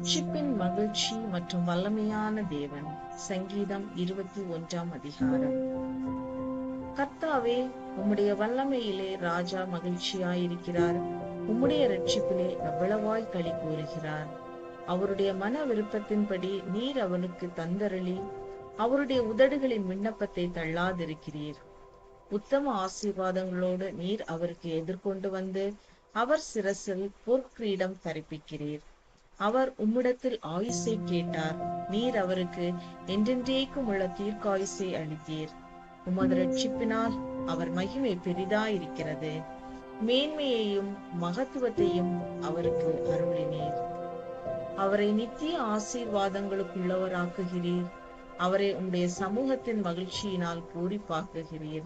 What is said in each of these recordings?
ரட்சிப்பின் மகிழ்ச்சி மற்றும் வல்லமையான தேவன். சங்கீதம் இருபத்தி ஒன்றாம் அதிகாரம். கர்த்தாவே உம்முடைய வல்லமையிலே ராஜா மகிழ்ச்சியாயிருக்கிறார். உம்முடைய ரட்சிப்பிலே எவ்வளவாய் களி கூறுகிறார். அவருடைய மன விருப்பத்தின்படி நீர் அவனுக்கு தந்தரளி அவருடைய உதடுகளின் விண்ணப்பத்தை தள்ளாதிருக்கிறீர். உத்தம ஆசீர்வாதங்களோடு நீர் அவருக்கு எதிர்கொண்டு வந்து அவர் சிரசில் பொற்கிரீடம் தரிப்பிக்கிறீர். அவர் உம்மிடத்தில் ஆயுசை கேட்டார். நீர் அவருக்கு என்றென்றேக்கும் உள்ள தீர்க்காயுசை அளித்தீர். உமது ரட்சிப்பினால் அவர் மகிமை பெரிதாயிருக்கிறது. மேன்மையையும் மகத்துவத்தையும் அவருக்கு அருளினீர். அவரை நித்திய ஆசீர்வாதங்களுக்குள்ளவராக்குகிறீர். அவரை உம்முடைய சமூகத்தின் மகிழ்ச்சியினால் பூரிப்பாக்குகிறீர்.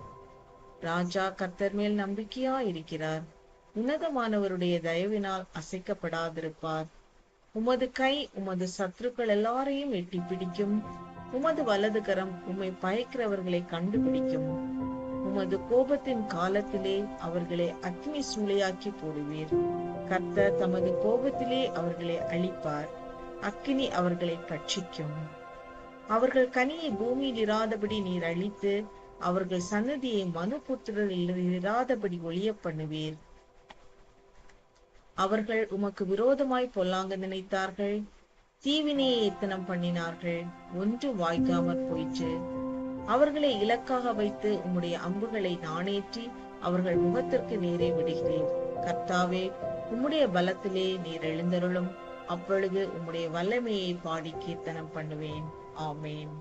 ராஜா கர்த்தர் மேல் நம்பிக்கையா இருக்கிறார் உன்னதமானவருடைய தயவினால் அசைக்கப்படாதிருப்பார். உமது கை உமது சத்துருக்கள் எல்லாரையும் எட்டி பிடிக்கும் உமது வலது கரம் உம்மை பயக்கிறவர்களை கண்டுபிடிக்கும். உமது கோபத்தின் காலத்திலே அவர்களை அக்னி சூளையாக்கி போடுவீர். கர்த்தர் தமது கோபத்திலே அவர்களை அழிப்பார். அக்கினி அவர்களை கட்சிக்கும். அவர்கள் கனியை பூமியில் இராதபடி நீர் அழித்து அவர்கள் சன்னதியை மனு புத்திரரில் இராதபடி ஒளிய பண்ணுவீர். அவர்கள் உமக்கு விரோதமாய் பொல்லாங்க நினைத்தார்கள். தீவினையை எத்தனம் பண்ணினார்கள். ஒன்று வாய்க்காமற் போயிற்று. அவர்களை இலக்காக வைத்து உம்முடைய அம்புகளை நாணேற்றி அவர்கள் முகத்திற்கு நேரே விடுகிறேன். கர்த்தாவே உம்முடைய பலத்திலே நீர் எழுந்தருளும். அப்பொழுது உம்முடைய வல்லமையை பாடி கீர்த்தனம் பண்ணுவேன். ஆமேன்.